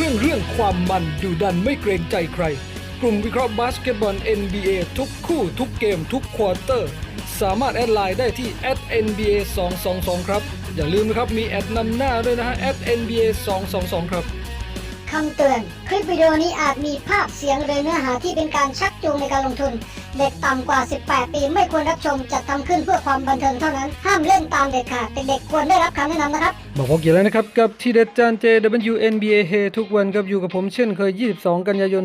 รื่องเรื่องความมันดูดันไม่เกรงใจใคร กลุ่มวิเคราะห์บาสเกตบอล NBA ทุกคู่ทุกเกมทุกควอเตอร์ สามารถแอดไลน์ได้ที่ @nba 222ครับ อย่าลืมนะครับมีแอดนำหน้าด้วยนะฮะ @nba 222ครับคำเตือน คลิปวิดีโอนี้อาจมีภาพเสียงหรือเนื้อหาที่เป็นการชักจูงในการลงทุน เด็กต่ำกว่า 18 ปีไม่ควรรับชมจัดทำขึ้นเพื่อความบันเทิงเท่านั้น ห้ามเล่นตามเด็ดขาดเด็กๆควรได้รับคำแนะนำนะครับ บอกพอเกี่ยวแล้วนะครับ กับทีเด็ดจาน JWNBA เฮทุกวันครับอยู่กับผมเช่นเคย 22 กันยายน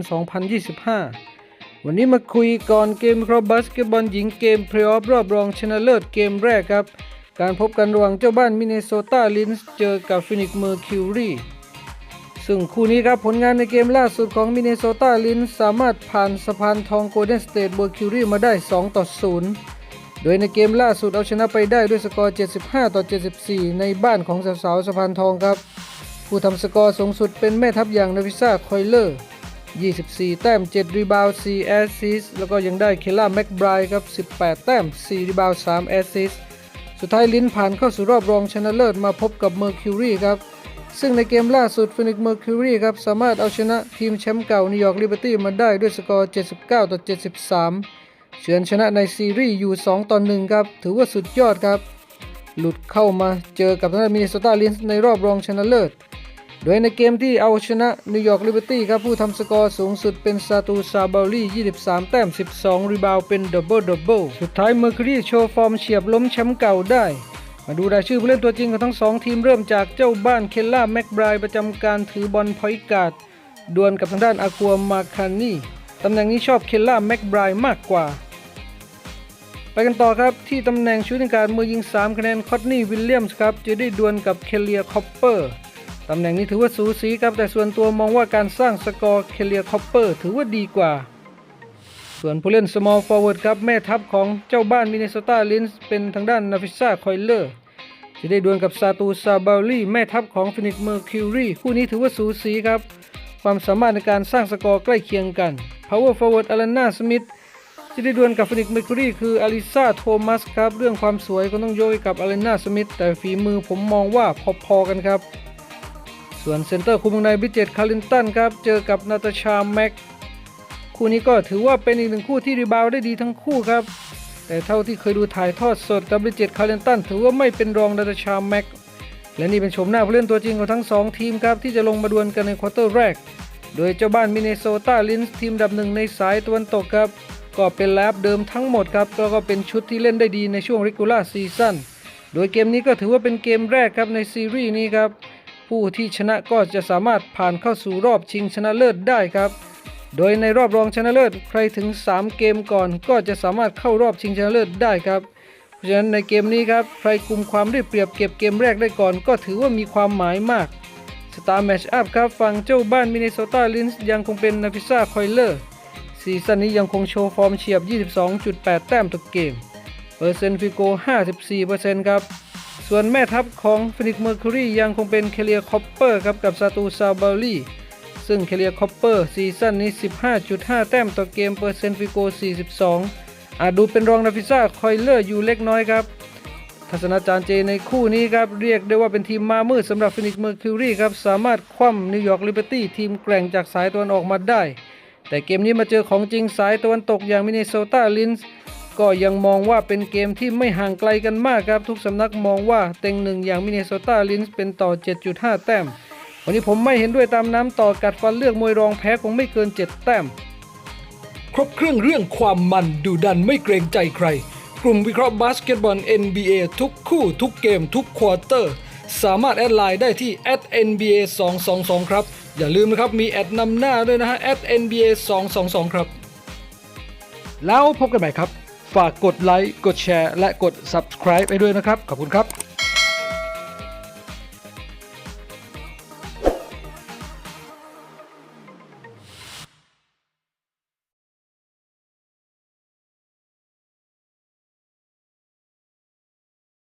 2025 วันนี้มาคุยก่อนเกมครอบบาสเกตบอลหญิงเกมเพลย์ออฟรอบรองชนะเลิศเกมแรกครับ การพบกันระหว่างเจ้าบ้านมินเนโซตาลินส์เจอกับฟินิกเมอร์คิวรี ซึ่งคู่นี้ครับผลงานในเกมล่าสุดของมินเนโซตาลินส์สามารถผ่านสะพานทองโกลเด้นสเตทเมอร์คิวรีมาได้ 2 ต่อ 0 โดยในเกมล่าสุดเอาชนะไปได้ด้วยสกอร์ 75 ต่อ 74 ในบ้านของสาวๆสะพานทองครับ ผู้ทำสกอร์สูงสุดเป็นแม่ทัพอย่างนาวิซาคอยเลอร์ 24 แต้ม 7 รีบาวด์4แอสซิสแล้วก็ยังได้เคล่าแม็กไบร์ครับ 18 แต้ม 4 รีบาวด์3แอสซิสสุดท้ายลินผ่านเข้าสู่รอบรองชนะเลิศมาพบกับเมอร์คิวรีครับ ซึ่งในเกมล่าสุดฟินิกเมอร์คิวรีครับสามารถเอาชนะทีมแชมป์เก่านิวยอร์กลิเบอร์ตี้มาได้ด้วยสกอร์ 79 ต่อ 73 เฉือนชนะในซีรีส์อยู่ 2 ต่อ 1 ครับ ถือว่าสุดยอดครับ หลุดเข้ามาเจอกับทางมินนิโซตาลินส์ในรอบรองชนะเลิศ โดยในเกมที่เอาชนะนิวยอร์กลิเบอร์ตี้ครับผู้ทำสกอร์สูงสุดเป็นซาตูซาบาลี23 แต้ม 12 รีบาวด์เป็นดับเบิลดับเบิลสุดท้ายเมอร์คิวรีโชว์ฟอร์มเฉียบล้มแชมป์เก่าได้ มาดูรายชื่อผู้เล่นตัวจริงของทั้งสองทีมเริ่มจากเจ้าบ้านเคลล่าแม็กไบรท์ประจำการถือบอลพอยต์การ์ดดวลกับทางด้านอากัวมาคานี่ตำแหน่งนี้ชอบเคลล่าแม็กไบรท์มากกว่า ไปกันต่อครับที่ตำแหน่งชูตการมือยิง 3 คะแนนคอตนี่วิลเลียมส์ครับจะได้ดวลกับเคเลียคอปเปอร์ตำแหน่งนี้ถือว่าสูสีครับแต่ส่วนตัวมองว่าการสร้างสกอร์เคเลียคอปเปอร์ถือว่าดีกว่า ส่วนผู้เล่น small forward ครับ แม่ทัพของเจ้าบ้านมินนิโซตาลินส์เป็นทางด้านนาฟิซ่าคอยเลอร์จะได้ดวลกับซาตูซาบาลีแม่ทัพของฟินิกเมอร์คิวรีคู่นี้ถือว่าสูสีครับ ความสามารถในการสร้างสกอร์ใกล้เคียงกัน Power Forward อลันนาสมิธจะได้ดวลกับฟินิกเมอร์คิวรีคืออลิซาโทมัสครับ เรื่องความสวยก็ต้องโยกกับอลันนาสมิธแต่ฝีมือผมมองว่าพอๆกันครับ ส่วนเซนเตอร์คุมงในบิจเจตคารินตันครับเจอกับนาตาชาแม็ก คู่นี้ก็ถือว่าเป็นอีกหนึ่งคู่ที่รีบาวได้ดีทั้งคู่ครับ แต่เท่าที่เคยดูถ่ายทอดสดกับบิจเจตคารินตันถือว่าไม่เป็นรองนาตาชาแม็ก และนี่เป็นโฉมหน้าผู้เล่นตัวจริงของทั้งสองทีมครับ ที่จะลงมาดวลกันในควอเตอร์แรก โดยเจ้าบ้านมินเนโซตาลินส์ทีมดับหนึ่งในสายตะวันตกครับ ก็เป็นแลบเดิมทั้งหมดครับแล้วก็เป็นชุดที่เล่นได้ดีในช่วงริกูล่าซีซั่นโดยเกมนี้ก็ถือว่าเป็นเกมแรกครับในซีรีส์นี้ครับผู้ที่ชนะก็จะสามารถผ่านเข้าสู่รอบชิงชนะเลิศได้ครับ โดยในรอบรองชนะเลิศใครถึง 3 เกมก่อนก็จะสามารถเข้ารอบชิงชนะเลิศได้ครับ เพราะฉะนั้นในเกมนี้ครับใครกุมความได้เปรียบเก็บเกมแรกได้ก่อน ก็ถือว่ามีความหมายมากสตาร์แมชอัพครับฝั่งเจ้าบ้านมินนิโซตาลินส์ยังคงเป็นนาฟิซ่าคอยเลอร์ซีซั่นนี้ยังคงโชว์ฟอร์มเฉียบ 22.8 แต้มต่อเกม เปอร์เซ็นต์ฟิโก 54%ครับ ส่วนแม่ทัพของฟินิกเมอร์คิวรียังคงเป็นเคเลียคอปเปอร์ครับกับซาตูซาบาลี ซึ่งเคเลียคอปเปอร์ซีซั่นนี้ 15.5 แต้มต่อเกมเปอร์เซ็นต์ฟิโก 42 อาจดูเป็นรองนาฟิซ่าคอยเลอร์อยู่เล็กน้อยครับ ทัศนาจารย์เจในคู่นี้ครับเรียกได้ว่าเป็นทีมมามืดสำหรับฟินิกเมอร์คิวรีครับสามารถคว่ำนิวยอร์กลิเบอร์ตี้ทีมแกร่งจากสายตะวันออกมาได้ แต่เกมนี้มาเจอของจริงสายตะวันตกอย่างมินนิโซตาลินส์ก็ยังมองว่าเป็นเกมที่ไม่ห่างไกลกันมากครับ ทุกสำนักมองว่าเต็งหนึ่งอย่างมินนิโซตาลินส์เป็นต่อ 7.5 แต้ม วันนี้ผมไม่เห็นด้วยตามน้ำต่อกัดฟันเลือกมวยรองแพ้คงไม่เกิน 7 แต้ม ครบเครื่องเรื่องความมันดูดันไม่เกรงใจใคร กลุ่มวิเคราะห์บาสเกตบอล NBA ทุกคู่ทุกเกมทุกควอเตอร์ สามารถแอดไลน์ได้ที่ @nba 222ครับ อย่าลืมนะครับมีแอดนำหน้าด้วยนะฮะ @nba 222ครับ แล้วพบกันใหม่ครับ ฝากกดไลค์กดแชร์และกด subscribe ไปด้วยนะครับ ขอบคุณครับ